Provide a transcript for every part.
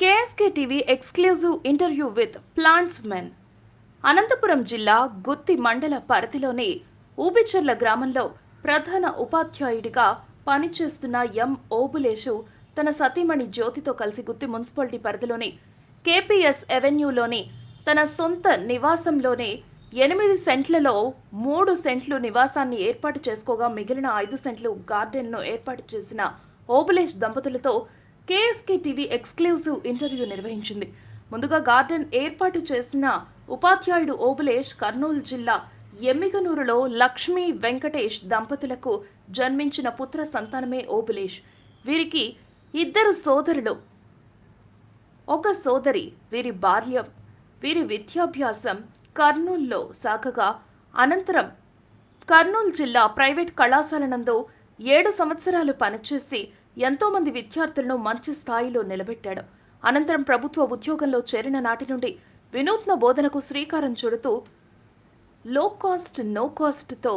KSK TV exclusive interview with plants men. Anantapuram జిల్లా గుత్తి మండల పరిధిలోని ఊబిచెర్ల గ్రామంలో ప్రధాన ఉపాధ్యాయుడిగా పనిచేస్తున్న ఎం ఓబులేషు తన సతీమణి జ్యోతితో కలిసి గుత్తి మున్సిపాలిటీ పరిధిలోని కేపీఎస్ ఎవెన్యూలోని తన సొంత నివాసంలోనే ఎనిమిది సెంట్లలో మూడు సెంట్లు నివాసాన్ని ఏర్పాటు చేసుకోగా మిగిలిన ఐదు సెంట్లు గార్డెన్ను ఏర్పాటు చేసిన ఓబులేష్ దంపతులతో కేఎస్కే టీవీ ఎక్స్క్లూజివ్ ఇంటర్వ్యూ నిర్వహించింది. ముందుగా గార్డెన్ ఏర్పాటు చేసిన ఉపాధ్యాయుడు ఓబులేష్ కర్నూలు జిల్లా ఎమ్మిగనూరులో లక్ష్మీ వెంకటేష్ దంపతులకు జన్మించిన పుత్ర సంతానమే ఓబులేష్. వీరికి ఇద్దరు సోదరులు. ఒక సోదరి వీరి బాల్యం వీరి విద్యాభ్యాసం కర్నూల్లో సాగగా అనంతరం కర్నూలు జిల్లా ప్రైవేట్ కళాశాల నందు ఏడు సంవత్సరాలు పనిచేసి ఎంతోమంది విద్యార్థులను మంచి స్థాయిలో నిలబెట్టాడు. అనంతరం ప్రభుత్వ ఉద్యోగంలో చేరిన నాటి నుండి వినూత్న బోధనకు శ్రీకారం చుడుతూ లో కాస్ట్ నో కాస్ట్తో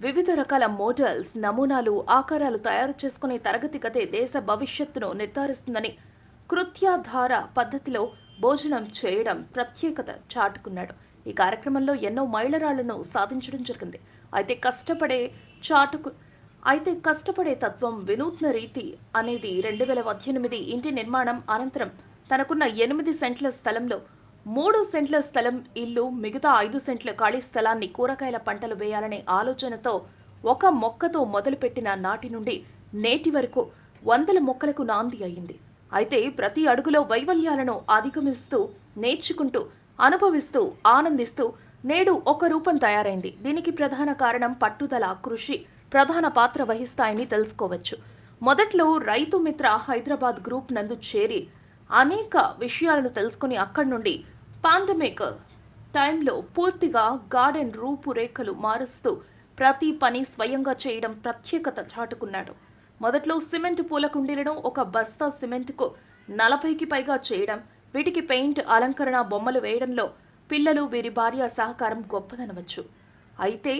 వివిధ రకాల మోడల్స్ నమూనాలు ఆకారాలు తయారు చేసుకునే తరగతి గదే దేశ భవిష్యత్తును నిర్ధారిస్తుందని కృత్యాధార పద్ధతిలో భోజనం చేయడం ప్రత్యేకత చాటుకున్నాడు. ఈ కార్యక్రమంలో ఎన్నో మైలరాళ్ళను సాధించడం జరిగింది. అయితే కష్టపడే చాటుకు అయితే కష్టపడే తత్వం వినూత్న రీతి అనేది రెండు వేల పద్దెనిమిది ఇంటి నిర్మాణం అనంతరం తనకున్న ఎనిమిది సెంట్ల స్థలంలో మూడు సెంట్ల స్థలం ఇల్లు మిగతా ఐదు సెంట్ల ఖాళీ స్థలాన్ని కూరగాయల పంటలు వేయాలనే ఆలోచనతో ఒక మొక్కతో మొదలుపెట్టిన నాటి నుండి నేటి వరకు వందల మొక్కలకు నాంది అయింది. అయితే ప్రతి అడుగులో వైవల్యాలను అధిగమిస్తూ నేర్చుకుంటూ అనుభవిస్తూ ఆనందిస్తూ నేడు ఒక రూపం తయారైంది. దీనికి ప్రధాన కారణం పట్టుదల కృషి. ప్రధాన పాత్ర వహిస్తాయని తెలుసుకోవచ్చు. మొదట్లో రైతు మిత్ర హైదరాబాద్ గ్రూప్ నందు చేరి అనేక విషయాలను తెలుసుకుని అక్కడి నుండి పాండమిక్ టైంలో పూర్తిగా గార్డెన్ రూపురేఖలు మారుస్తూ ప్రతి పని స్వయంగా చేయడం ప్రత్యేకత చాటుకున్నాడు. మొదట్లో సిమెంట్ పూల కుండీలను ఒక బస్తా సిమెంట్కు నలభైకి పైగా చేయడం వీటికి పెయింట్ అలంకరణ బొమ్మలు వేయడంలో పిల్లలు వీరి భార్య సహకారం గొప్పదనవచ్చు. అయితే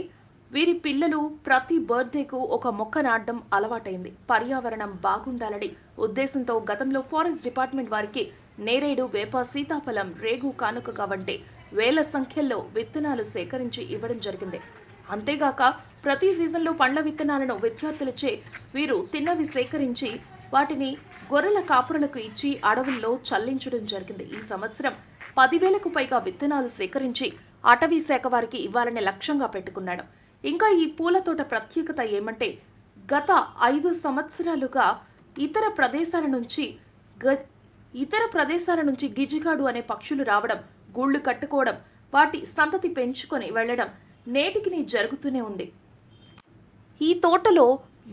వీరి పిల్లలు ప్రతి బర్త్డేకు ఒక మొక్క నాటడం అలవాటైంది. పర్యావరణం బాగుండాలని ఉద్దేశంతో గతంలో ఫారెస్ట్ డిపార్ట్మెంట్ వారికి నేరేడు వేప సీతాఫలం రేగు కానుకగా వంటి వేల సంఖ్యలో విత్తనాలు సేకరించి ఇవ్వడం జరిగింది. అంతేగాక ప్రతి సీజన్లో పండ్ల విత్తనాలను విద్యార్థులచే వీరు తిన్నవి సేకరించి వాటిని గొర్రెల కాపురులకు ఇచ్చి అడవుల్లో చల్లించడం జరిగింది. ఈ సంవత్సరం పదివేలకు పైగా విత్తనాలు సేకరించి అటవీ శాఖ వారికి ఇవ్వాలనే లక్ష్యంగా పెట్టుకున్నాడు. ఇంకా ఈ పూల తోట ప్రత్యేకత ఏమంటే గత ఐదు సంవత్సరాలుగా ఇతర ప్రదేశాల నుంచి గ ఇతర ప్రదేశాల నుంచి గిజిగాడు అనే పక్షులు రావడం గూళ్ళు కట్టుకోవడం వాటి సంతతి పెంచుకొని వెళ్ళడం నేటికి జరుగుతూనే ఉంది. ఈ తోటలో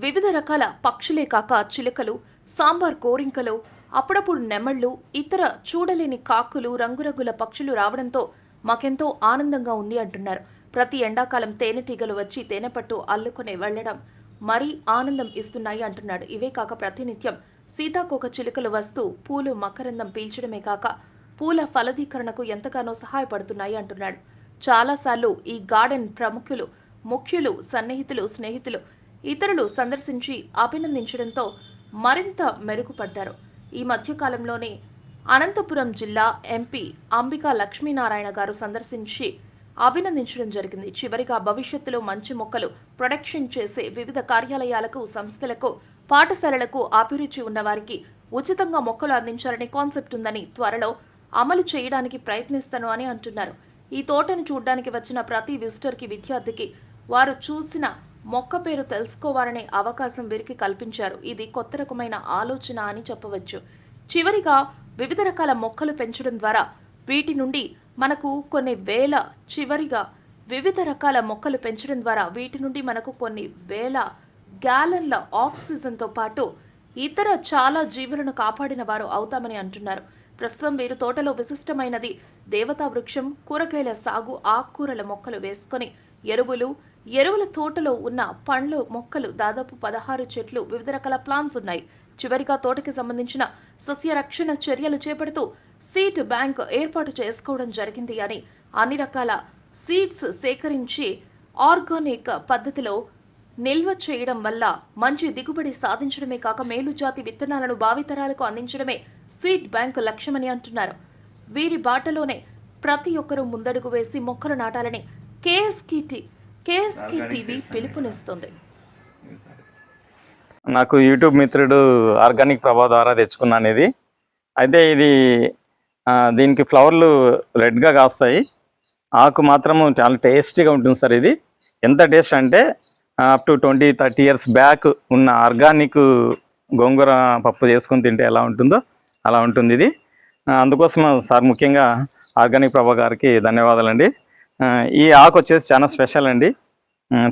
వివిధ రకాల పక్షులే కాక చిలుకలు సాంబార్ కోరింకలు అప్పుడప్పుడు నెమళ్ళు ఇతర చూడలేని కాకులు రంగురంగుల పక్షులు రావడంతో మాకెంతో ఆనందంగా ఉంది అంటున్నారు. ప్రతి ఎండాకాలం తేనెటీగలు వచ్చి తేనెపట్టు అల్లుకొని వెళ్ళడం మరీ ఆనందం ఇస్తున్నాయి అంటున్నాడు. ఇవే కాక ప్రతినిత్యం సీతాకోక చిలుకలు వస్తూ పూలు మకరందం పీల్చడమే కాక పూల ఫలదీకరణకు ఎంతగానో సహాయపడుతున్నాయి అంటున్నాడు. చాలాసార్లు ఈ గార్డెన్ ప్రముఖులు ముఖ్యులు సన్నిహితులు స్నేహితులు ఇతరులు సందర్శించి అభినందించడంతో మరింత మెరుగుపడ్డారు. ఈ మధ్యకాలంలోనే అనంతపురం జిల్లా ఎంపీ అంబికా లక్ష్మీనారాయణ గారు సందర్శించి అభినందించడం జరిగింది. చివరిగా భవిష్యత్తులో మంచి మొక్కలు ప్రొడక్షన్ చేసే వివిధ కార్యాలయాలకు సంస్థలకు పాఠశాలలకు అభిరుచి ఉన్నవారికి ఉచితంగా మొక్కలు అందించాలనే కాన్సెప్ట్ ఉందని త్వరలో అమలు చేయడానికి ప్రయత్నిస్తాను అని అంటున్నారు. ఈ తోటను చూడడానికి వచ్చిన ప్రతి విజిటర్కి విద్యార్థికి వారు చూసిన మొక్క పేరు తెలుసుకోవాలనే అవకాశం వీరికి కల్పించారు. ఇది కొత్త రకమైన ఆలోచన అని చెప్పవచ్చు. చివరిగా వివిధ రకాల మొక్కలు పెంచడం ద్వారా వీటి నుండి మనకు కొన్ని వేల చివరిగా వివిధ రకాల మొక్కలు పెంచడం ద్వారా వీటి నుండి మనకు కొన్ని వేల గ్యాలన్ల ఆక్సిజన్తో పాటు ఇతర చాలా జీవులను కాపాడిన వారు అవుతామని అంటున్నారు. ప్రస్తుతం వీరు తోటలో విశిష్టమైనది దేవతా వృక్షం కూరగాయల సాగు ఆకుకూరల మొక్కలు వేసుకొని ఎరువులు ఎరువుల తోటలో ఉన్న పండ్లు మొక్కలు దాదాపు పదహారు చెట్లు వివిధ రకాల ప్లాంట్స్ ఉన్నాయి. చివరిగా తోటకి సంబంధించిన సస్య రక్షణ చర్యలు చేపడుతూ సీడ్ బ్యాంక్ ఏర్పాటు చేసుకోవడం జరిగింది అని అన్ని రకాల సీడ్స్ సేకరించి ఆర్గానిక్ పద్ధతిలో నిల్వ చేయడం వల్ల మంచి దిగుబడి సాధించడమే కాక మేలు జాతి విత్తనాలను భావితరాలకు అందించడమే సీడ్ బ్యాంకు లక్ష్యమని అంటున్నారు. వీరి బాటలోనే ప్రతి ఒక్కరూ ముందడుగు వేసి మొక్కలు నాటాలని కేఎస్కి కేఎస్కి టీవీ పిలుపునిస్తుంది. నాకు యూట్యూబ్ మిత్రుడు ఆర్గానిక్ ప్రభా ద్వారా తెచ్చుకున్నాను ఇది. అయితే ఇది దీనికి ఫ్లవర్లు రెడ్గా కాస్తాయి. ఆకు మాత్రము చాలా టేస్టీగా ఉంటుంది సార్ ఇది. ఎంత టేస్ట్ అంటే up to twenty thirty years back ఉన్న ఆర్గానిక్ గోంగూర పప్పు చేసుకుని తింటే ఎలా ఉంటుందో అలా ఉంటుంది ఇది. అందుకోసం సార్ ముఖ్యంగా ఆర్గానిక్ ప్రభా గారికి ధన్యవాదాలండి. ఈ ఆకు వచ్చేసి చాలా స్పెషల్ అండి.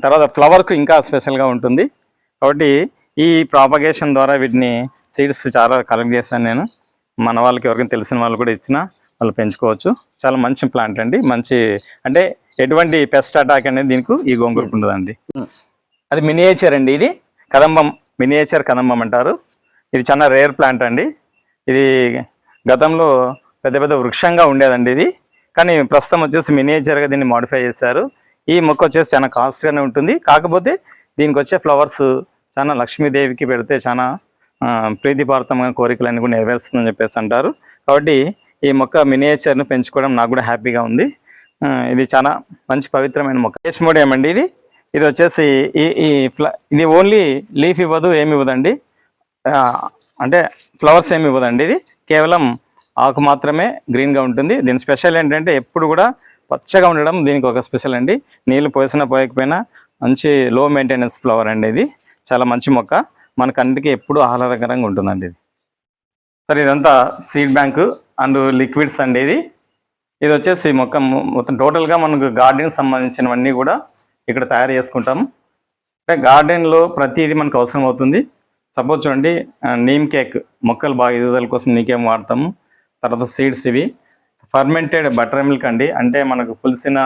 తర్వాత ఫ్లవర్కు ఇంకా స్పెషల్గా ఉంటుంది. కాబట్టి ఈ ప్రాపగేషన్ ద్వారా వీటిని సీడ్స్ చాలా కలెక్ట్ చేశాను నేను. మన వాళ్ళకి ఎవరికైనా తెలిసిన వాళ్ళు కూడా ఇచ్చిన వాళ్ళు పెంచుకోవచ్చు. చాలా మంచి ప్లాంట్ అండి. మంచి అంటే ఎటువంటి పెస్ట్ అటాక్ అనేది దీనికి ఈ గోంగూరకు ఉండదండి. అది మినియేచర్ అండి ఇది? కదంబం మినియేచర్ కదంబం అంటారు. ఇది చాలా రేర్ ప్లాంట్ అండి. ఇది గతంలో పెద్ద పెద్ద వృక్షంగా ఉండేదండి ఇది. కానీ ప్రస్తుతం వచ్చేసి మినియేచర్గా దీన్ని మాడిఫై చేశారు. ఈ మొక్క వచ్చేసి చాలా కాస్ట్గానే ఉంటుంది. కాకపోతే దీనికి వచ్చే ఫ్లవర్స్ చాలా లక్ష్మీదేవికి పెడితే చాలా ప్రీతిపార్థమైన కోరికలన్నీ కూడా నెరవేరుస్తుందని చెప్పేసి అంటారు. కాబట్టి ఈ మొక్క మినియేచర్ను పెంచుకోవడం నాకు కూడా హ్యాపీగా ఉంది. ఇది చాలా మంచి పవిత్రమైన మొక్క. కేష్మోడియం అండి ఇది. ఇది వచ్చేసి ఈ ఈ ఫ్ల ఇది ఓన్లీ లీఫ్ ఇవ్వదు ఏమి ఇవ్వదండి. అంటే ఫ్లవర్స్ ఏమి ఇవ్వదండి ఇది. కేవలం ఆకు మాత్రమే గ్రీన్గా ఉంటుంది. దీని స్పెషల్ ఏంటంటే ఎప్పుడు కూడా పచ్చగా ఉండడం దీనికి ఒక స్పెషల్ అండి. నీళ్ళు పోసినా పోయకపోయినా మంచి లో మెయింటెనెన్స్ ఫ్లవర్ అండి ఇది. చాలా మంచి మొక్క. మన కంటికి ఎప్పుడు ఆహ్లాదకరంగా ఉంటుందండి ఇది. సరే ఇదంతా సీడ్ బ్యాంక్ అండ్ లిక్విడ్స్ అండి ఇది. ఇది వచ్చేసి మొక్క మొత్తం టోటల్గా మనకు గార్డెన్ సంబంధించినవన్నీ కూడా ఇక్కడ తయారు చేసుకుంటాము. అంటే గార్డెన్లో ప్రతిదీ మనకు అవసరం అవుతుంది. సపోజ్ చూడండి నీమ్ కేక్ మొక్కలు బాగా ఎదుగుదల కోసం నీకేం వాడతాము. తర్వాత సీడ్స్ ఇవి. ఫర్మెంటెడ్ బటర్ మిల్క్ అండి. అంటే మనకు పులిసిన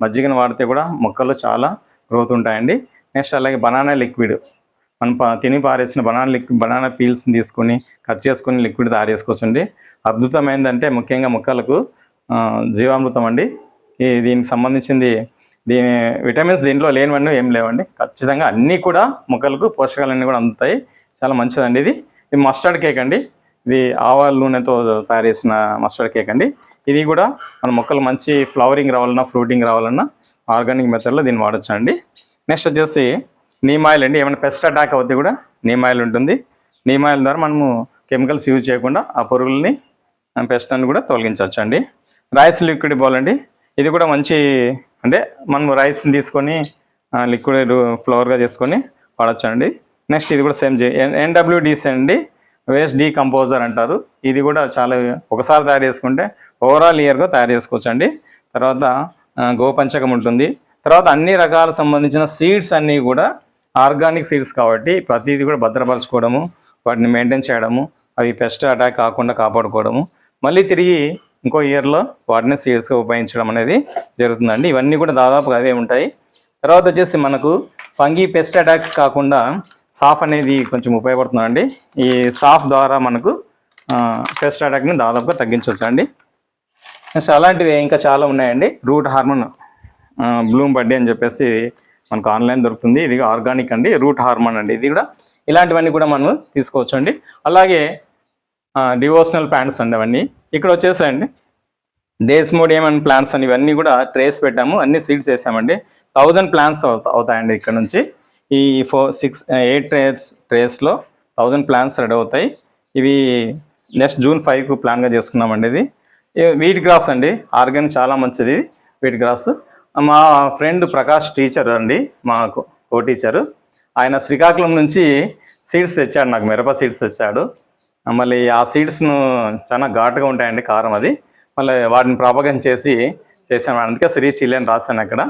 మజ్జిగను వాడితే కూడా మొక్కలు చాలా గ్రోత్ ఉంటాయండి. నెక్స్ట్ అలాగే బనానా లిక్విడ్. మనం తిని పారేసిన బనానా లిక్విడ్ బనానా పీల్స్ని తీసుకొని కట్ చేసుకొని లిక్విడ్ తయారు చేసుకోవచ్చండి. అద్భుతమైందంటే ముఖ్యంగా మొక్కలకు జీవామృతం అండి. ఈ దీనికి సంబంధించింది దీని విటమిన్స్ దీంట్లో లేనివన్నీ ఏం లేవండి. ఖచ్చితంగా అన్నీ కూడా మొక్కలకు పోషకాలన్నీ కూడా అందుతాయి. చాలా మంచిదండి ఇది. ఇది మస్టర్డ్ కేక్ అండి. ఇది ఆవాల నూనెతో తయారు చేసిన మస్టర్డ్ కేక్ అండి. ఇది కూడా మన మొక్కలు మంచి ఫ్లవరింగ్ రావాలన్నా ఫ్రూటింగ్ రావాలన్నా ఆర్గానిక్ మెథడ్లో దీన్ని వాడచ్చు అండి నెక్స్ట్ వచ్చేసి నీమ్ ఆయిల్ అండి ఏమైనా పెస్ట్ అటాక్ అవుతే కూడా నీమ్ ఆయిల్ ఉంటుంది నీమ్ ఆయిల్ ద్వారా మనము కెమికల్స్ యూజ్ చేయకుండా ఆ పురుగుల్ని పెస్ట్ అని కూడా తొలగించవచ్చు అండి రైస్ లిక్విడ్ బౌల్ అండి. ఇది కూడా మంచి అంటే మనము రైస్ని తీసుకొని లిక్విడ్ ఫ్లవర్గా చేసుకొని వాడచ్చు అండి నెక్స్ట్ ఇది కూడా సేమ్ ఎన్డబ్ల్యూడిసి అండి. వేస్ట్ డీకంపోజర్ అంటారు. ఇది కూడా చాలా ఒకసారి తయారు చేసుకుంటే ఓవరాల్ ఇయర్గా తయారు చేసుకోవచ్చు అండి తర్వాత గోపంచకం ఉంటుంది. తర్వాత అన్ని రకాల సంబంధించిన సీడ్స్ అన్నీ కూడా ఆర్గానిక్ సీడ్స్ కాబట్టి ప్రతిదీ కూడా భద్రపరచుకోవడము వాటిని మెయింటైన్ చేయడము అవి పెస్ట్ అటాక్ కాకుండా కాపాడుకోవడము. మళ్ళీ తిరిగి ఇంకో ఇయర్లో వాటిని సీడ్స్గా ఉపయోగించడం అనేది జరుగుతుందండి. ఇవన్నీ కూడా దాదాపుగా అవే ఉంటాయి. తర్వాత వచ్చేసి మనకు ఫంగీ పెస్ట్ అటాక్స్ కాకుండా సాఫ్ అనేది కొంచెం ఉపయోగపడుతుందండి. ఈ సాఫ్ ద్వారా మనకు పెస్ట్ అటాక్ని దాదాపుగా తగ్గించవచ్చు అండి నెక్స్ట్ అలాంటివి ఇంకా చాలా ఉన్నాయండి. రూట్ హార్మోన్ బ్లూమ్ బడ్డీ అని చెప్పేసి మనకు ఆన్లైన్ దొరుకుతుంది. ఇది ఆర్గానిక్ అండి రూట్ హార్మోన్ అండి. ఇది కూడా ఇలాంటివన్నీ కూడా మనం తీసుకోవచ్చు అండి అలాగే డివోషనల్ ప్లాంట్స్ అండి అవన్నీ. ఇక్కడ వచ్చేసండి డేస్మోడియం అండ్ ప్లాంట్స్ అని ఇవన్నీ కూడా ట్రేస్ పెట్టాము. అన్ని సీడ్స్ వేసామండి. థౌజండ్ ప్లాంట్స్ అవుతాయండి ఇక్కడ నుంచి. ఈ ఫోర్ సిక్స్ ఎయిట్ ట్రేస్ ట్రేస్లో థౌజండ్ ప్లాంట్స్ రెడీ అవుతాయి. ఇవి నెక్స్ట్ జూన్ ఫైవ్కు ప్లాన్గా చేసుకున్నామండి ఇది. వీట్ గ్రాస్ అండి. ఆర్గానిక్ చాలా మంచిది. Wheat grass. మా ఫ్రెండ్ ప్రకాష్ టీచర్ అండి మాకు కో టీచరు ఆయన శ్రీకాకుళం నుంచి సీడ్స్ తెచ్చాడు నాకు మిరప సీడ్స్ తెచ్చాడు. మళ్ళీ ఆ సీడ్స్ను చాలా ఘాటుగా ఉంటాయండి కారం అది. మళ్ళీ వాటిని ప్రాపగం చేసి చేసాను అందుకే శ్రీ చిల్లి అని రాశాను అక్కడ.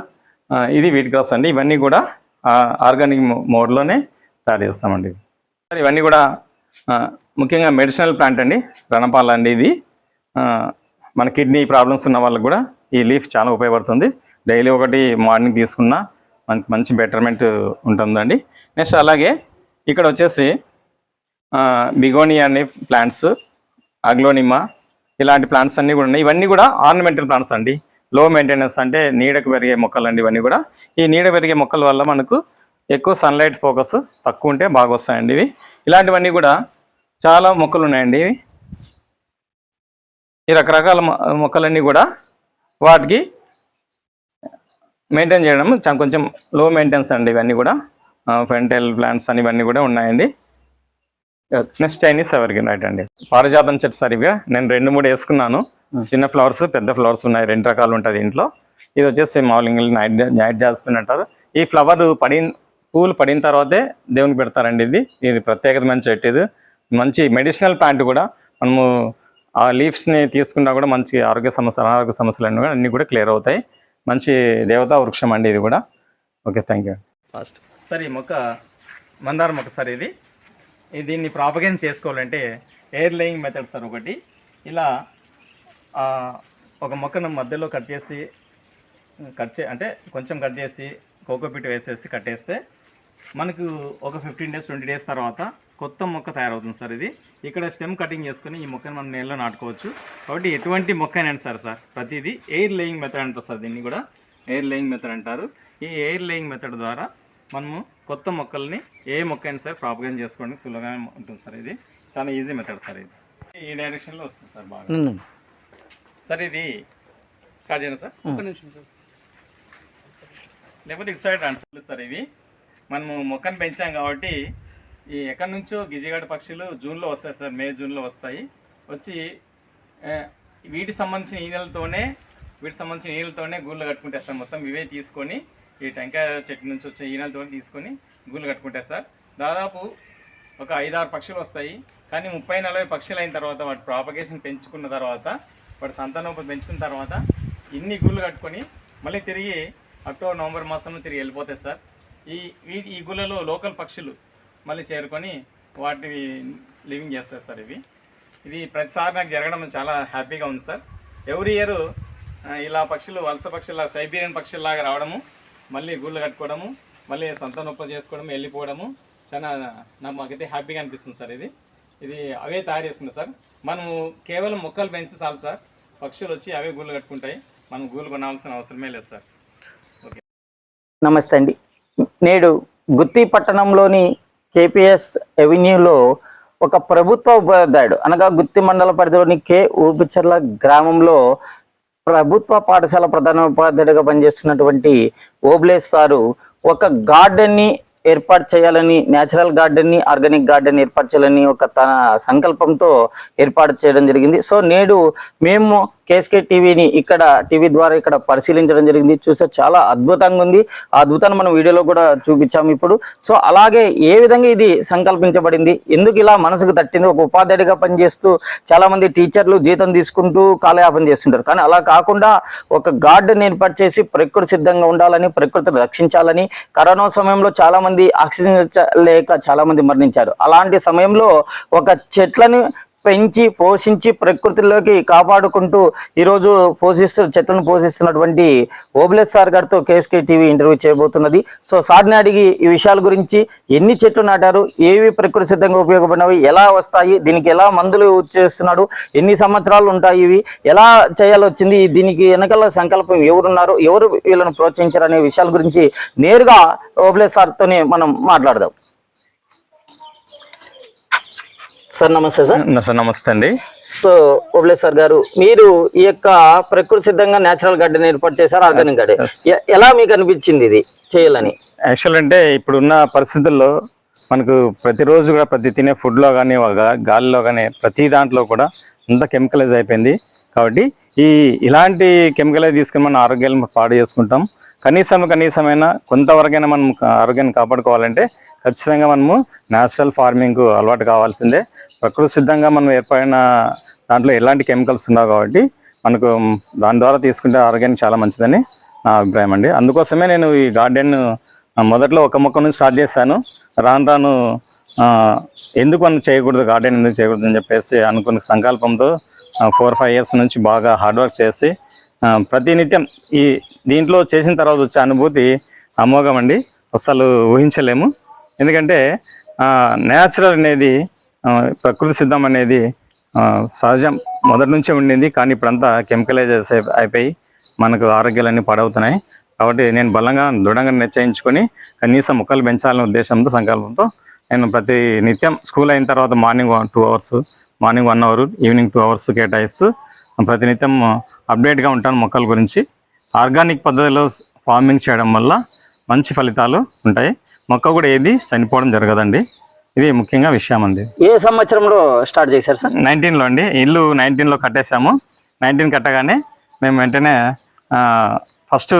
ఇది వీట్ గ్రాస్ అండి. ఇవన్నీ కూడా ఆర్గానిక్ మోడ్లోనే తయారు చేస్తామండి. సార్ ఇవన్నీ కూడా ముఖ్యంగా మెడిసినల్ ప్లాంట్ అండి రణపాల అండి ఇది. మన కిడ్నీ ప్రాబ్లమ్స్ ఉన్న వాళ్ళకు కూడా ఈ లీఫ్ చాలా ఉపయోగపడుతుంది. డైలీ ఒకటి మార్నింగ్ తీసుకున్నా మనకి మంచి బెటర్మెంట్ ఉంటుందండి. నెక్స్ట్ అలాగే ఇక్కడ వచ్చేసి బిగోనియా అనే ప్లాంట్స్ అగ్లోనిమా ఇలాంటి ప్లాంట్స్ అన్నీ కూడా ఉన్నాయి. ఇవన్నీ కూడా ఆర్నమెంటల్ ప్లాంట్స్ అండి. లో మెయింటెనెన్స్ అంటే నీడకు పెరిగే మొక్కలు అండి ఇవన్నీ కూడా. ఈ నీడ పెరిగే మొక్కల వల్ల మనకు ఎక్కువ సన్లైట్ ఫోకస్ తక్కువ ఉంటే బాగా వస్తాయండి ఇవి. ఇలాంటివన్నీ కూడా చాలా మొక్కలు ఉన్నాయండి ఇవి. ఈ రకరకాల మొక్కలన్నీ కూడా వాటికి మెయింటైన్ చేయడం చాలా కొంచెం లో మెయింటెనెన్స్ అండి ఇవన్నీ కూడా. ఫెంటైల్ ప్లాంట్స్ అని ఇవన్నీ కూడా ఉన్నాయండి. నెక్స్ట్ చైనీస్ ఎవరికి రైట్ అండి. పారిజాతం చెట్టు సరిగ్గా నేను రెండు మూడు వేసుకున్నాను. చిన్న ఫ్లవర్స్ పెద్ద ఫ్లవర్స్ ఉన్నాయి. రెండు రకాలు ఉంటుంది ఇంట్లో. ఇది వచ్చేసి మామూలు నైట్ నైట్ జాస్మిన్ అంటారు. ఈ ఫ్లవర్ పడిన పూలు పడిన తర్వాతే దేవునికి పెడతారండి ఇది. ఇది ప్రత్యేకమైన చెట్టు ఇది. మంచి మెడిసినల్ ప్లాంట్ కూడా. మనము ఆ లీవ్స్ని తీసుకున్నా కూడా మంచి ఆరోగ్య సమస్యలు అనారోగ్య సమస్యలు అన్నీ కూడా క్లియర్ అవుతాయి. మంచి దేవతా వృక్షం అండి ఇది కూడా. Okay thank you. Fast. Sir ఈ మొక్క మందార మొక్క సార్ ఇది. దీన్ని ప్రాపగేన్ చేసుకోవాలంటే ఎయిర్ లేయింగ్ మెథడ్ సార్ ఒకటి. ఇలా ఒక మొక్కను మధ్యలో కట్ చేసి కట్ చే అంటే కొంచెం కట్ చేసి కోకోపీట్ వేసేసి కట్టేస్తే మనకు ఒక ఫిఫ్టీన్ డేస్ ట్వంటీ డేస్ తర్వాత కొత్త మొక్క తయారవుతుంది సార్ ఇది. ఇక్కడ స్టెమ్ కటింగ్ చేసుకుని ఈ మొక్కను మనం నేలలో నాటుకోవచ్చు. కాబట్టి ఎటువంటి మొక్క అయినా సార్ సార్ ప్రతిదీ ఎయిర్ లేయింగ్ మెథడ్ అంటారు సార్ దీన్ని కూడా. ఎయిర్ లేయింగ్ మెథడ్ అంటారు. ఈ ఎయిర్ లేయింగ్ మెథడ్ ద్వారా మనము కొత్త మొక్కల్ని ఏ మొక్క అయినా సరే ప్రాపగేషన్ చేసుకోవడానికి సులభంగా ఉంటుంది సార్ ఇది. చాలా ఈజీ మెథడ్ సార్ ఇది. ఈ డైరెక్షన్లో వస్తుంది సార్ బాగా. సార్ ఇది స్టార్ట్ చేయండి సార్. ఒక నిమిషం సార్. లేకపోతే ఇటు సైడ్ రండి సార్ ఇవి. మనము మొక్కను పెంచాం కాబట్టి ఈ ఎక్కడి నుంచో గిజిగాడ పక్షులు జూన్లో వస్తాయి సార్ మే జూన్లో వస్తాయి. వచ్చి వీటికి సంబంధించిన ఈనెలతోనే వీటికి సంబంధించిన ఈనెలతోనే గూళ్ళు కట్టుకుంటాయి సార్. మొత్తం ఇవే తీసుకొని ఈ టెంకాయ చెట్టు నుంచి వచ్చే ఈనెలతో తీసుకొని గూళ్ళు కట్టుకుంటాయి సార్. దాదాపు ఒక ఐదారు పక్షులు వస్తాయి. కానీ ముప్పై నలభై పక్షులు అయిన తర్వాత వాటి ప్రాపగేషన్ పెంచుకున్న తర్వాత వాటి సంతానోపతి పెంచుకున్న తర్వాత ఇన్ని గుళ్ళు కట్టుకొని మళ్ళీ తిరిగి అక్టోబర్ నవంబర్ మాసంలో తిరిగి వెళ్ళిపోతాయి సార్. ఈ ఈ ఈ గుళ్ళలో లోకల్ పక్షులు మళ్ళీ చేరుకొని వాటిని లివింగ్ చేస్తారు సార్ ఇవి. ఇది ప్రతిసారి నాకు జరగడం చాలా హ్యాపీగా ఉంది సార్. ఎవ్రీ ఇయర్ ఇలా పక్షులు వలస పక్షుల సైబీరియన్ పక్షుల్లాగా రావడము మళ్ళీ గూళ్ళు కట్టుకోవడము మళ్ళీ సంతానోత్పత్తి చేసుకోవడం వెళ్ళిపోవడము చాలా నాకు మాకైతే హ్యాపీగా అనిపిస్తుంది సార్ ఇది. ఇది అవే తయారు చేసుకుంటాం సార్. మనము కేవలం మొక్కలు పెంచితే చాలు సార్. పక్షులు వచ్చి అవే గూళ్ళు కట్టుకుంటాయి. మనం గూళ్ళు కొనాల్సిన అవసరమే లేదు సార్. ఓకే. నమస్తే అండి. నేడు గుత్తి పట్టణంలోని కేపీఎస్ ఎవెన్యూలో ఒక ప్రభుత్వ ఉపాధ్యాయుడు అనగా గుత్తి మండల పరిధిలోని కే. ఊపిచర్ల గ్రామంలో ప్రభుత్వ పాఠశాల ప్రధాన ఉపాధ్యాయుడిగా పనిచేస్తున్నటువంటి ఓబ్లేస్ సారు ఒక గార్డెన్ని ఏర్పాటు చేయాలని న్యాచురల్ గార్డెన్ని ఆర్గానిక్ గార్డెన్ ఏర్పాటు చేయాలని ఒక తన సంకల్పంతో ఏర్పాటు చేయడం జరిగింది. సో నేడు మేము కేఎస్కే టీవీని ఇక్కడ టీవీ ద్వారా ఇక్కడ పరిశీలించడం జరిగింది. చూస్తే చాలా అద్భుతంగా ఉంది. ఆ అద్భుతాన్ని మనం వీడియోలో కూడా చూపించాము ఇప్పుడు. సో అలాగే ఏ విధంగా ఇది సంకల్పించబడింది? ఎందుకు ఇలా మనసుకు తట్టింది? ఒక ఉపాధ్యాయుడిగా పనిచేస్తూ చాలా మంది టీచర్లు జీతం తీసుకుంటూ కాలయాపన చేస్తుంటారు. కానీ అలా కాకుండా ఒక గార్డెన్ ఏర్పాటు చేసి ప్రకృతి సిద్ధంగా ఉండాలని ప్రకృతిని రక్షించాలని కరోనా సమయంలో చాలా మంది ఆక్సిజన్ లేక చాలా మంది మరణించారు. అలాంటి సమయంలో ఒక చెట్లని పెంచి పోషించి ప్రకృతిలోకి కాపాడుకుంటూ ఈరోజు పోషిస్తూ చెట్లను పోషిస్తున్నటువంటి ఓబ్లేస్ సార్ గారితో కేఎస్కే టీవీ ఇంటర్వ్యూ చేయబోతున్నది. సో సార్ని అడిగి ఈ విషయాల గురించి ఎన్ని చెట్లు నాటారు ఏవి ప్రకృతి సిద్ధంగా ఉపయోగపడినవి ఎలా వస్తాయి దీనికి ఎలా మందులు చేస్తున్నాడు ఎన్ని సంవత్సరాలు ఉంటాయి ఇవి ఎలా చేయాలి వచ్చింది దీనికి వెనకాల సంకల్పం ఎవరున్నారు ఎవరు వీళ్ళని ప్రోత్సహించారు అనే విషయాల గురించి నేరుగా ఓబ్లేస్ సార్తోనే మనం మాట్లాడదాం. సార్ నమస్తే సార్. సార్ నమస్తే అండి. సో ఓబ్లే సార్ గారు మీరు ఈ యొక్క ప్రకృతి సిద్ధంగా నేచురల్ గార్డెన్ ఏర్పాటు చేశారు ఆర్గానిక్ గార్డెన్ ఎలా మీకు అనిపించింది ఇది చేయాలని? యాక్చువల్ అంటే ఇప్పుడున్న పరిస్థితుల్లో మనకు ప్రతిరోజు కూడా ప్రతి తినే ఫుడ్లో కానీ గాలిలో కానీ ప్రతి దాంట్లో కూడా అంత కెమికలైజ్ అయిపోయింది. కాబట్టి ఈ ఇలాంటి కెమికలైజ్ తీసుకుని మన ఆరోగ్యాలను పాడు చేసుకుంటాం. కనీసం కనీసమైన కొంతవరకైనా మనం ఆరోగ్యాన్ని కాపాడుకోవాలంటే ఖచ్చితంగా మనము నేచురల్ ఫార్మింగ్ అలవాటు కావాల్సిందే. ప్రకృతి సిద్ధంగా మనం ఏర్పడిన దాంట్లో ఎలాంటి కెమికల్స్ ఉండవు కాబట్టి మనకు దాని ద్వారా తీసుకుంటే ఆరోగ్యానికి చాలా మంచిదని నా అభిప్రాయం అండి. అందుకోసమే నేను ఈ గార్డెన్ మొదట్లో ఒక మొక్క నుంచి స్టార్ట్ చేశాను. రాను రాను ఎందుకు మనం చేయకూడదు గార్డెన్ ఎందుకు చేయకూడదు అని చెప్పేసి అనుకున్న సంకల్పంతో ఫోర్ ఫైవ్ ఇయర్స్ నుంచి బాగా హార్డ్ వర్క్ చేసి ప్రతినిత్యం ఈ దీంట్లో చేసిన తర్వాత వచ్చే అనుభూతి అమోఘం అండి. అసలు ఊహించలేము. ఎందుకంటే న్యాచురల్ అనేది ప్రకృతి సిద్ధం అనేది సహజం. మొదటి నుంచే ఉండింది కానీ ఇప్పుడంతా కెమికలైజర్స్ అయిపోయి మనకు ఆరోగ్యాలన్నీ పాడవుతున్నాయి. కాబట్టి నేను బలంగా దృఢంగా నిశ్చయించుకొని కనీసం మొక్కలు పెంచాలనే ఉద్దేశంతో సంకల్పంతో నేను ప్రతి నిత్యం స్కూల్ అయిన తర్వాత morning two hours morning one hour evening two hours కేటాయిస్తూ ప్రతినిత్యం అప్డేట్గా ఉంటాను మొక్కల గురించి. ఆర్గానిక్ పద్ధతిలో ఫార్మింగ్ చేయడం వల్ల మంచి ఫలితాలు ఉంటాయి. మొక్క కూడా ఏది చనిపోవడం జరగదండి. ఇది ముఖ్యంగా విషయం అండి. ఏ సంవత్సరంలో స్టార్ట్ చేశారు సార్? నైన్టీన్లో అండి. ఇల్లు నైన్టీన్లో కట్టేసాము నైన్టీన్ కట్టగానే మేము వెంటనే ఫస్ట్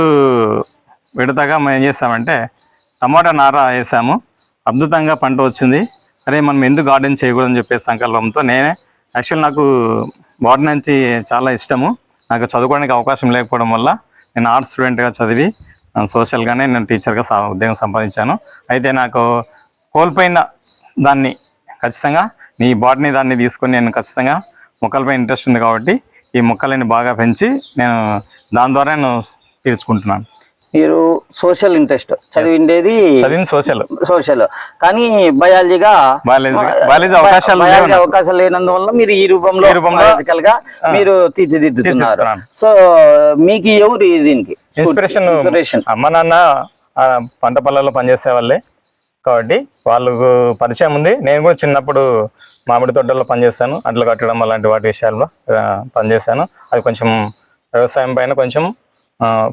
విడతగా మేము ఏం చేస్తామంటే టమాటా నార వేసాము. అద్భుతంగా పంట వచ్చింది. అరే మనం ఎందుకు గార్డెన్ చేయకూడదని చెప్పే సంకల్పంతో నేనే. యాక్చువల్ నాకు బాడీ నుంచి చాలా ఇష్టము. నాకు చదువుకోవడానికి అవకాశం లేకపోవడం వల్ల నేను ఆర్ట్స్ స్టూడెంట్గా చదివి సోషల్గానే నేను టీచర్గా ఉద్యోగం సంపాదించాను. అయితే నాకు కోల్పోయిన దాన్ని ఖచ్చితంగా నీ బాడీని దాన్ని తీసుకొని నేను ఖచ్చితంగా మొక్కలపై ఇంట్రెస్ట్ ఉంది కాబట్టి ఈ మొక్కలని బాగా పెంచి నేను దాని ద్వారా నేను తీర్చుకుంటున్నాను. మీరు సోషల్ ఇంట్రెస్ట్ చదివిండేది చదివిన సోషల్. సోషల్. కానీ బయాలజీగా అవకాశాలు బయాలజీ లేవు. అవకాశాలు లేనందువల్ల మీరు ఈ రూపంలో రూపంలో, గా మీరు తీర్చిదిద్దుతున్నారు. సో మీకు ఎవరు దీనికి? ఇన్స్పిరేషన్ ఇన్స్పిరేషన్ అమ్మ నాన్న పంట పొలాల్లో పనిచేసే వాళ్ళే. కాబట్టి వాళ్ళకు పరిచయం ఉంది. నేను కూడా చిన్నప్పుడు మామిడి తోటల్లో పనిచేశాను అడ్లు కట్టడం అలాంటి వాటి విషయాల్లో పనిచేశాను. అది కొంచెం వ్యవసాయం పైన కొంచెం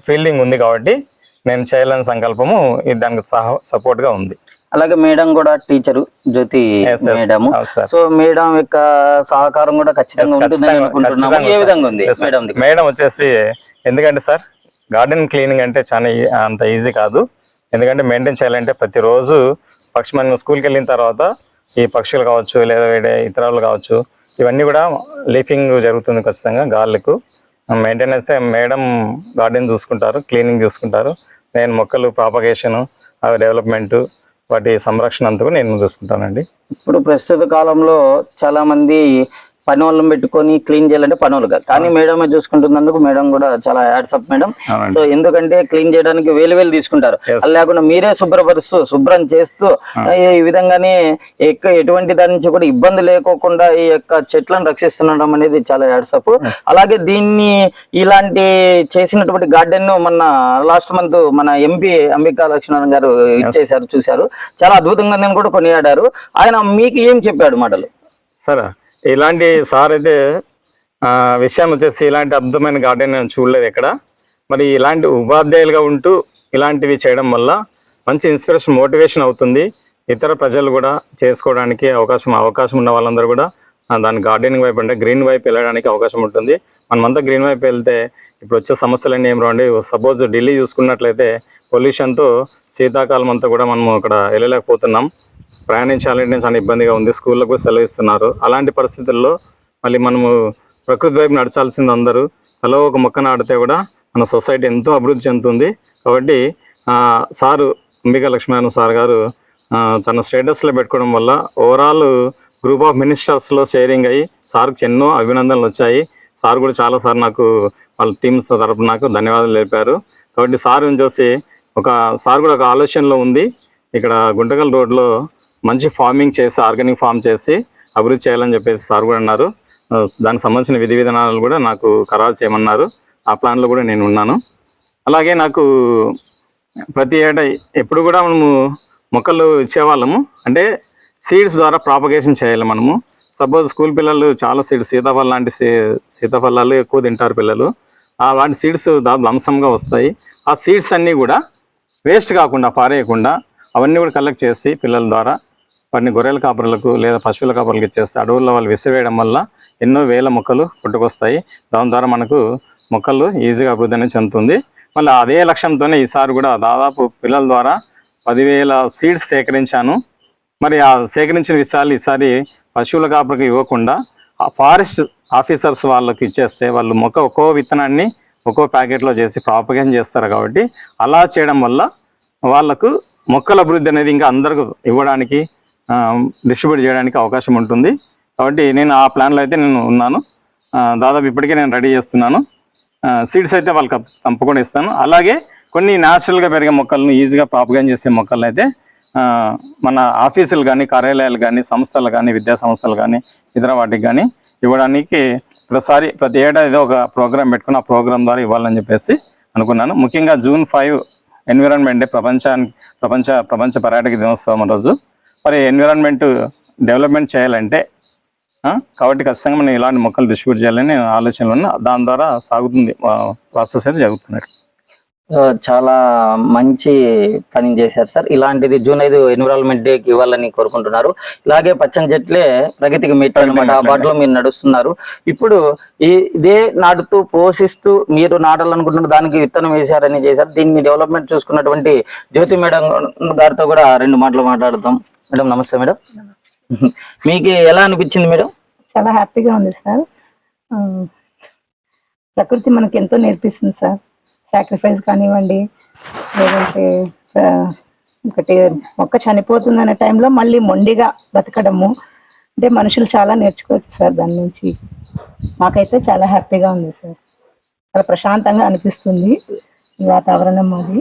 ఫీల్డింగ్ ఉంది కాబట్టి నేను చేయాలని సంకల్పము దానికి సహ సపోర్ట్గా ఉంది. అలాగే మేడం కూడా teacher Jyothi. Madam. So madam యొక్క సహకారం కూడా ఖచ్చితంగా ఉంటుందని ఖచ్చితంగా- అనుకుంటున్నాము. ఖచ్చితంగా ఏ విధంగా ఉంది. మేడం మేడం వచ్చేసి ఎందుకంటే సార్ గార్డెన్ క్లీనింగ్ అంటే చాలా అంత ఈజీ కాదు. ఎందుకంటే మెయింటైన్ చేయాలంటే ప్రతిరోజు పక్షి మనం స్కూల్కి వెళ్ళిన తర్వాత ఈ పక్షులు కావచ్చు లేదా వేరే ఇతరాలు కావచ్చు ఇవన్నీ కూడా లీఫింగ్ జరుగుతుంది ఖచ్చితంగా గార్లకు మెయింటైన్ అయితే మేడం గార్డెన్ చూసుకుంటారు క్లీనింగ్ చూసుకుంటారు. నేను మొక్కలు ప్రాపగేషన్ అవి డెవలప్మెంట్ వాటి సంరక్షణ అంతా నేను చూసుకుంటానండి. ఇప్పుడు ప్రస్తుత కాలంలో చాలామంది పని వాళ్ళని పెట్టుకొని క్లీన్ చేయాలంటే పని వాళ్ళు కాదు. కానీ మేడమే చూసుకుంటున్నందుకు మేడం కూడా చాలా యాడ్సప్ మేడం. సో ఎందుకంటే క్లీన్ చేయడానికి వేలు వేలు తీసుకుంటారు. అది లేకుండా మీరే శుభ్రపరుస్తూ శుభ్రం చేస్తూ ఈ విధంగానే ఎటువంటి దాని నుంచి కూడా ఇబ్బంది లేకోకుండా ఈ యొక్క చెట్లను రక్షిస్తుండడం అనేది చాలా యాడ్సప్ అలాగే దీన్ని ఇలాంటి చేసినటువంటి గార్డెన్ మొన్న లాస్ట్ మంత్ మన ఎంపీ అంబికా లక్ష్మణ్ గారు ఇచ్చేశారు చూశారు. చాలా అద్భుతంగా నేను కూడా కొనియాడారు. ఆయన మీకు ఏం చెప్పాడు మాటలు? సరే. ఇలాంటి సార్ అయితే విషయం వచ్చేసి ఇలాంటి అద్భుతమైన గార్డెన్ నేను చూడలేదు ఎక్కడ. మరి ఇలాంటి ఉపాధ్యాయులుగా ఉంటూ ఇలాంటివి చేయడం వల్ల మంచి ఇన్స్పిరేషన్ మోటివేషన్ అవుతుంది. ఇతర ప్రజలు కూడా చేసుకోవడానికి అవకాశం అవకాశం ఉన్న వాళ్ళందరూ కూడా దాని గార్డెనింగ్ వైపు అంటే గ్రీన్ వైపు వెళ్ళడానికి అవకాశం ఉంటుంది. మనమంతా గ్రీన్ వైపు వెళ్తే ఇప్పుడు వచ్చే సమస్యలన్నీ ఏం రాండి సపోజ్ ఢిల్లీ చూసుకున్నట్లయితే పొల్యూషన్తో శీతాకాలం అంతా కూడా మనము అక్కడ వెళ్ళలేకపోతున్నాం. ప్రయాణించాలంటే చాలా ఇబ్బందిగా ఉంది. స్కూళ్ళకు కూడా సెలవు ఇస్తున్నారు. అలాంటి పరిస్థితుల్లో మళ్ళీ మనము ప్రకృతి వైపు నడచాల్సింది అందరూ. తలో ఒక మొక్క నాటితే కూడా మన సొసైటీ ఎంతో అభివృద్ధి చెందుతుంది. కాబట్టి సారు అంబికా లక్ష్మీనారాయణ సార్ గారు తన స్టేటస్లో పెట్టుకోవడం వల్ల ఓవరాల్ గ్రూప్ ఆఫ్ మినిస్టర్స్లో షేరింగ్ అయ్యి సార్కి ఎన్నో అభినందనలు వచ్చాయి. సార్ కూడా చాలా సార్ నాకు వాళ్ళ టీమ్స్ తరపున నాకు ధన్యవాదాలు తెలిపారు. కాబట్టి సార్ చూసి ఒక సార్ కూడా ఒక ఆలోచనలో ఉంది. ఇక్కడ గుంటకల్ రోడ్లో మంచి ఫార్మింగ్ చేసి ఆర్గానిక్ ఫార్మ్ చేసి అభివృద్ధి చేయాలని చెప్పేసి సార్ కూడా అన్నారు. దానికి సంబంధించిన విధి విధానాలు కూడా నాకు ఖరారు చేయమన్నారు. ఆ ప్లాన్లో కూడా నేను ఉన్నాను. అలాగే నాకు ప్రతి ఏటా ఎప్పుడు కూడా మనము మొక్కలు ఇచ్చేవాళ్ళము. అంటే సీడ్స్ ద్వారా ప్రాపగేషన్ చేయాలి మనము. సపోజ్ స్కూల్ పిల్లలు చాలా సీడ్స్ సీతాఫలం లాంటి సీతాఫలాలు ఎక్కువ తింటారు పిల్లలు. ఆ వాటి సీడ్స్ దాదాపు లంసంగా వస్తాయి. ఆ సీడ్స్ అన్నీ కూడా వేస్ట్ కాకుండా పారేయకుండా అవన్నీ కూడా కలెక్ట్ చేసి పిల్లల ద్వారా వాటిని గొర్రెల కాపరులకు లేదా పశువుల కాపరులకు ఇచ్చేస్తే అడవుల్లో వాళ్ళు విసివేయడం వల్ల ఎన్నో వేల మొక్కలు పుట్టుకొస్తాయి. దాని ద్వారా మనకు మొక్కలు ఈజీగా అభివృద్ధి అనేది చెందుతుంది. మళ్ళీ అదే లక్ష్యంతోనే ఈసారి కూడా దాదాపు పిల్లల ద్వారా పదివేల సీడ్స్ సేకరించాను. మరి ఆ సేకరించిన విషయాలు ఈసారి పశువుల కాపరికి ఇవ్వకుండా ఆ ఫారెస్ట్ ఆఫీసర్స్ వాళ్ళకి ఇచ్చేస్తే వాళ్ళు మొక్క ఒక్కో విత్తనాన్ని ఒక్కో ప్యాకెట్లో చేసి ప్రాపగేషన్ చేస్తారు కాబట్టి అలా చేయడం వల్ల వాళ్ళకు మొక్కల అభివృద్ధి అనేది ఇంకా అందరికి ఇవ్వడానికి డిస్ట్రిబ్యూట్ చేయడానికి అవకాశం ఉంటుంది. కాబట్టి నేను ఆ ప్లాన్లో అయితే నేను ఉన్నాను. దాదాపు ఇప్పటికే నేను రెడీ చేస్తున్నాను. సీడ్స్ అయితే వాళ్ళకి తప్పకుండా ఇస్తాను. అలాగే కొన్ని న్యాచురల్గా పెరిగే మొక్కలను ఈజీగా ప్రాపగేషన్ చేసే మొక్కలను అయితే మన ఆఫీసులు కానీ కార్యాలయాలు కానీ సంస్థలు కానీ విద్యా సంస్థలు కానీ ఇతర వాటికి కానీ ఇవ్వడానికి ప్రతిసారి ప్రతి ఏడాది ఒక ప్రోగ్రామ్ పెట్టుకుని ఆ ప్రోగ్రామ్ ద్వారా ఇవ్వాలని చెప్పేసి అనుకున్నాను. ముఖ్యంగా జూన్ ఫైవ్ ఎన్విరాన్మెంట్ డే ప్రపంచానికి ప్రపంచ ప్రపంచ పర్యాటక దినోత్సవం రోజు. మరి ఎన్విరాన్మెంట్ డెవలప్మెంట్ చేయాలంటే కాబట్టి ఖచ్చితంగా మనం ఇలాంటి మొక్కలు డిస్ట్రిబ్యూట్ చేయాలని ఆలోచనలు ఉన్న దాని ద్వారా సాగుతుంది ప్రాసెస్ అనేది జరుగుతున్నట్టు. చాలా మంచి పని చేశారు సార్. ఇలాంటిది జూన్ ఐదు ఎన్విరాన్మెంట్ డేకి ఇవ్వాలని కోరుకుంటున్నారు. ఇలాగే పచ్చని చెట్లే ప్రగతికి మెట్టు అనమాట ఆ బాటలో మీరు నడుస్తున్నారు. ఇప్పుడు ఈ ఇదే నాటుతూ పోషిస్తూ మీరు నాటాలనుకుంటున్న దానికి విత్తనం వేశారని చేశారు. దీన్ని డెవలప్మెంట్ చూసుకున్నటువంటి జ్యోతి మేడం గారితో కూడా రెండు మాటలు మాట్లాడతాం మేడం నమస్తే మేడం. మీకు ఎలా అనిపించింది మేడం? చాలా హ్యాపీగా ఉంది సార్. ప్రకృతి మనకి ఎంతో నేర్పిస్తుంది సార్. సాక్రిఫైస్ కానివ్వండి లేదంటే ఒకటి మొక్క చనిపోతుంది అనే టైంలో మళ్ళీ మొండిగా బతకడము. అంటే మనుషులు చాలా నేర్చుకోవచ్చు సార్ దాని నుంచి. మాకైతే చాలా హ్యాపీగా ఉంది సార్. చాలా ప్రశాంతంగా అనిపిస్తుంది ఈ వాతావరణం అది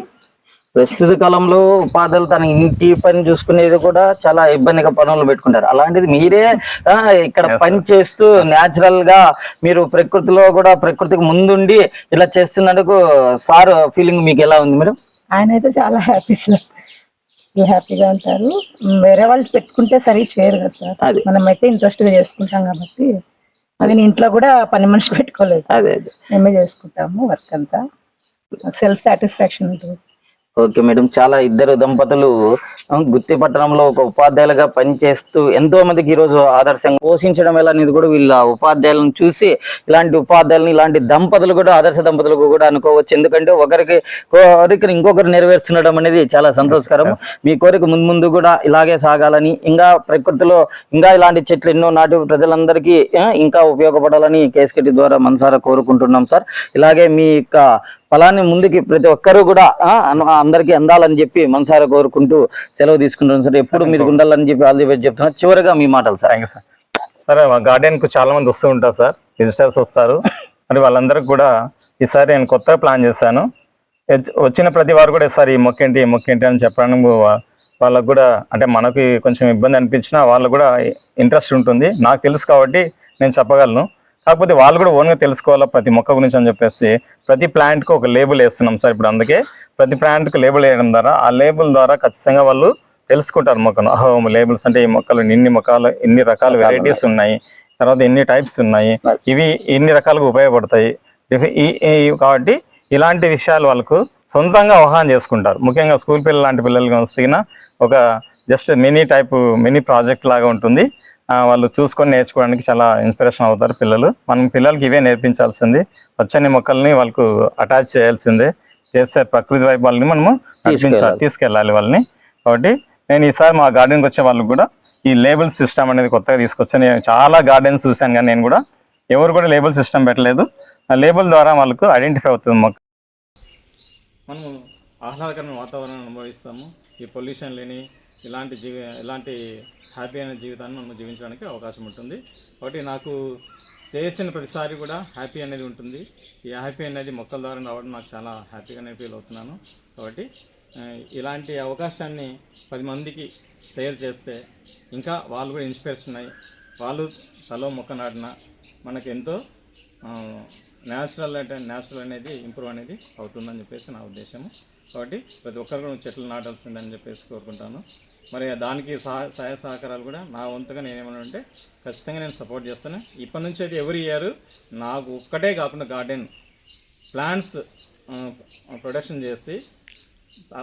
ప్రస్తుత కాలంలో ఉపాధులు తన ఇంటి పని చూసుకునేది కూడా చాలా ఇబ్బందిగా పనులు పెట్టుకుంటారు. అలాంటిది మీరే ఇక్కడ పని చేస్తూ న్యాచురల్గా మీరు ప్రకృతిలో కూడా ప్రకృతికి ముందుండి ఇలా చేస్తున్నందుకు సార్ ఫీలింగ్ మీకు ఎలా ఉంది మేడం? ఆయన అయితే చాలా హ్యాపీ సార్ హ్యాపీగా ఉంటారు. వేరే వాళ్ళు పెట్టుకుంటే సరి చేయరు కదా సార్ అది. మనం అయితే ఇంట్రెస్ట్గా చేసుకుంటాం కాబట్టి అది నేను ఇంట్లో కూడా పని మనిషి పెట్టుకోలేదు సార్ అదే అదే. మేమే చేసుకుంటాము వర్క్ అంతా. సెల్ఫ్ సాటిస్ఫాక్షన్ ఉంటుంది ఓకే మేడం. చాలా ఇద్దరు దంపతులు గుత్తి పట్టణంలో ఒక ఉపాధ్యాయులుగా పనిచేస్తూ ఎంతో మందికి ఈ రోజు ఆదర్శంగా పోషించడం ఎలా అనేది కూడా వీళ్ళ ఉపాధ్యాయులను చూసి ఇలాంటి ఉపాధ్యాయులను ఇలాంటి దంపతులు కూడా ఆదర్శ దంపతులకు కూడా అనుకోవచ్చు. ఎందుకంటే ఒకరికి కోరికను ఇంకొకరు నెరవేర్చుండడం అనేది చాలా సంతోషకరం. మీ కోరిక ముందు ముందు కూడా ఇలాగే సాగాలని ఇంకా ప్రకృతిలో ఇంకా ఇలాంటి చెట్లు ఎన్నో నాటి ప్రజలందరికీ ఇంకా ఉపయోగపడాలని కేసుకెట్టి ద్వారా మనసారా కోరుకుంటున్నాం సార్. ఇలాగే మీ యొక్క ఫలాన్ని ముందుకి ప్రతి ఒక్కరూ కూడా అందరికీ అందాలని చెప్పి మనసారా కోరుకుంటూ సెలవు తీసుకుంటున్నాం సార్. ఎప్పుడు మీరు ఉండాలని చెప్పి ఆల్ ది బెస్ట్ చెప్తున్నారు చివరిగా మీ మాటలు సార్. సార్ సరే మా గార్డెన్కు చాలా మంది వస్తూ ఉంటారు సార్. విజిటర్స్ వస్తారు. మరి వాళ్ళందరికీ కూడా ఈసారి నేను కొత్తగా ప్లాన్ చేశాను. వచ్చిన ప్రతి వారు కూడా ఈసారి ఈ మొక్క ఏంటి ఈ మొక్క ఏంటి అని చెప్పడానికి వాళ్ళకు కూడా అంటే మనకి కొంచెం ఇబ్బంది అనిపించినా వాళ్ళకు కూడా ఇంట్రెస్ట్ ఉంటుంది. నాకు తెలుసు కాబట్టి నేను చెప్పగలను. కాకపోతే వాళ్ళు కూడా ఓన్గా తెలుసుకోవాలా ప్రతి మొక్క గురించి అని చెప్పేసి. ప్రతి ప్లాంట్కి ఒక లేబుల్ వేస్తున్నాం సార్ ఇప్పుడు అందుకే. ప్రతి ప్లాంట్కి లేబుల్ వేయడం ద్వారా ఆ లేబుల్ ద్వారా ఖచ్చితంగా వాళ్ళు తెలుసుకుంటారు మొక్కను. ఓహో లేబుల్స్ అంటే ఈ మొక్కలు ఇన్ని మొక్కలు ఇన్ని రకాల వెరైటీస్ ఉన్నాయి. తర్వాత ఎన్ని టైప్స్ ఉన్నాయి. ఇవి ఇన్ని రకాలుగా ఉపయోగపడతాయి. కాబట్టి ఇలాంటి విషయాలు వాళ్ళకు సొంతంగా అవగాహన చేసుకుంటారు. ముఖ్యంగా స్కూల్ పిల్లలు లాంటి పిల్లలు వస్తున్న ఒక just mini type mini project లాగా ఉంటుంది. వాళ్ళు చూసుకొని నేర్చుకోవడానికి చాలా ఇన్స్పిరేషన్ అవుతారు పిల్లలు. మనం పిల్లలకి ఇవే నేర్పించాల్సింది. పచ్చని మొక్కల్ని వాళ్ళకు అటాచ్ చేయాల్సిందే. చేస్తే ప్రకృతి వైపు వాళ్ళని మనము తీసుకెళ్ళాలి. వాళ్ళని. కాబట్టి నేను ఈసారి మా గార్డెన్కి వచ్చే వాళ్ళకి కూడా ఈ లేబుల్ సిస్టమ్ అనేది కొత్తగా తీసుకొచ్చాను. నేను చాలా గార్డెన్స్ చూశాను కానీ నేను కూడా ఎవరు కూడా లేబుల్ సిస్టమ్ పెట్టలేదు. ఆ లేబుల్ ద్వారా వాళ్ళకు ఐడెంటిఫై అవుతుంది మొక్క. మనము ఆహ్లాదకరమైన వాతావరణం అనుభవిస్తాము. ఈ పొల్యూషన్ లేని ఇలాంటి జీవి ఇలాంటి హ్యాపీ అయిన జీవితాన్ని మనం జీవించడానికి అవకాశం ఉంటుంది. కాబట్టి నాకు చేసిన ప్రతిసారి కూడా హ్యాపీ అనేది ఉంటుంది. ఈ హ్యాపీ అనేది మొక్కల ద్వారా రావడం నాకు చాలా హ్యాపీగానే ఫీల్ అవుతున్నాను. కాబట్టి ఇలాంటి అవకాశాన్ని పది మందికి షేర్ చేస్తే ఇంకా వాళ్ళు కూడా ఇన్స్పిరేషన్ అయ్యి వాళ్ళు తలో మొక్క నాటిన మనకు ఎంతో న్యాచురల్ అంటే న్యాచురల్ అనేది ఇంప్రూవ్ అనేది అవుతుందని చెప్పేసి నా ఉద్దేశము. కాబట్టి ప్రతి ఒక్కరు చెట్లు నాటాల్సిందని చెప్పేసి కోరుకుంటాను. మరి దానికి సహా సహాయ సహకారాలు కూడా నా వంతుగా నేనేమన్నా అంటే ఖచ్చితంగా నేను సపోర్ట్ చేస్తాను. ఇప్పటి నుంచి అయితే ఎవరి ఇయర్ నాకు ఒక్కటే కాకుండా గార్డెన్ ప్లాంట్స్ ప్రొడక్షన్ చేసి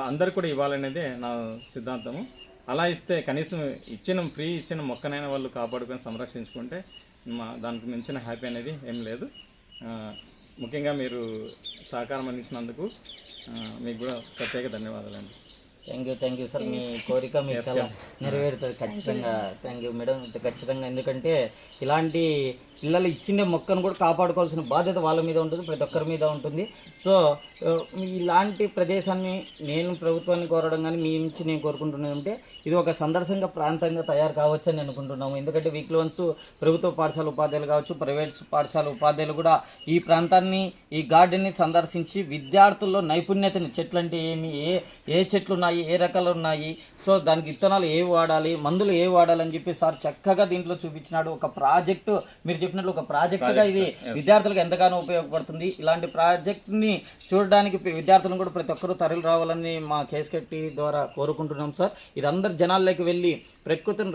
అందరు కూడా ఇవ్వాలనేదే నా సిద్ధాంతము. అలా ఇస్తే కనీసం ఇచ్చిన ఫ్రీ ఇచ్చిన మొక్కనైనా వాళ్ళు కాపాడుకొని సంరక్షించుకుంటే మా దానికి మించిన హ్యాపీ అనేది ఏం లేదు. ముఖ్యంగా మీరు సహకారం అందించినందుకు మీకు కూడా ప్రత్యేక ధన్యవాదాలండి. Thank you thank you sir మీ కోరిక మీకు చాలా నెరవేరుతుంది. ఖచ్చితంగా థ్యాంక్ యూ మేడం ఖచ్చితంగా ఎందుకంటే ఇలాంటి పిల్లలు ఇచ్చిన మొక్కను కూడా కాపాడుకోవాల్సిన బాధ్యత వాళ్ళ మీద ఉంటుంది ప్రతి ఒక్కరి మీద ఉంటుంది. సో ఇలాంటి ప్రదేశాన్ని నేను ప్రభుత్వాన్ని కోరడం కానీ మీ నుంచి నేను కోరుకుంటున్నది అంటే ఇది ఒక సందర్శక ప్రాంతంగా తయారు కావచ్చు అని అనుకుంటున్నాము. ఎందుకంటే వీక్లీ వన్స్ ప్రభుత్వ పాఠశాల ఉపాధ్యాయులు కావచ్చు ప్రైవేట్ పాఠశాల ఉపాధ్యాయులు కూడా ఈ ప్రాంతాన్ని ఈ గార్డెన్ని సందర్శించి విద్యార్థుల్లో నైపుణ్యతని చెట్లు అంటే ఏమి? ఏ ఏ చెట్లు ఉన్నాయి ఏ రకాలు ఉన్నాయి సో దానికి విత్తనాలు ఏ వాడాలి? మందులు ఏ వాడాలి అని చెప్పి సార్ చక్కగా దీంట్లో చూపించినాడు. ఒక ప్రాజెక్టు మీరు చెప్పినట్లు ఒక ప్రాజెక్టుగా ఇది విద్యార్థులకు ఎంతగానో ఉపయోగపడుతుంది. ఇలాంటి ప్రాజెక్ట్ని చూడడానికి విద్యార్థులను కూడా ప్రతి ఒక్కరూ తరలి రావాలని మా కేసుకట్టి ద్వారా కోరుకుంటున్నాం సార్. ఇది అందరు జనాల్లోకి వెళ్ళి ప్రకృతిని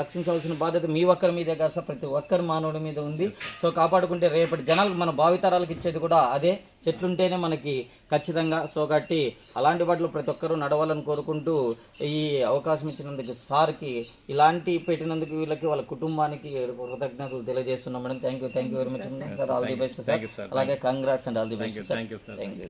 రక్షించవలసిన బాధ్యత మీ ఒక్కరి మీదే కాదు సార్. ప్రతి ఒక్కరి మానవుడి మీద ఉంది. సో కాపాడుకుంటే రేపటి జనాలకు మన భావితరాలకు ఇచ్చేది కూడా అదే చెట్లుంటేనే మనకి ఖచ్చితంగా సో కాబట్టి అలాంటి వాటిలో ప్రతి ఒక్కరూ నడవాలని కోరుకుంటూ ఈ అవకాశం ఇచ్చినందుకు సార్కి ఇలాంటి పెట్టినందుకు వీళ్ళకి వాళ్ళ కుటుంబానికి కృతజ్ఞతలు తెలియజేస్తున్నాం madam. Thank you thank you very much sir all the best sir అలాగే congrats and all the best sir thank you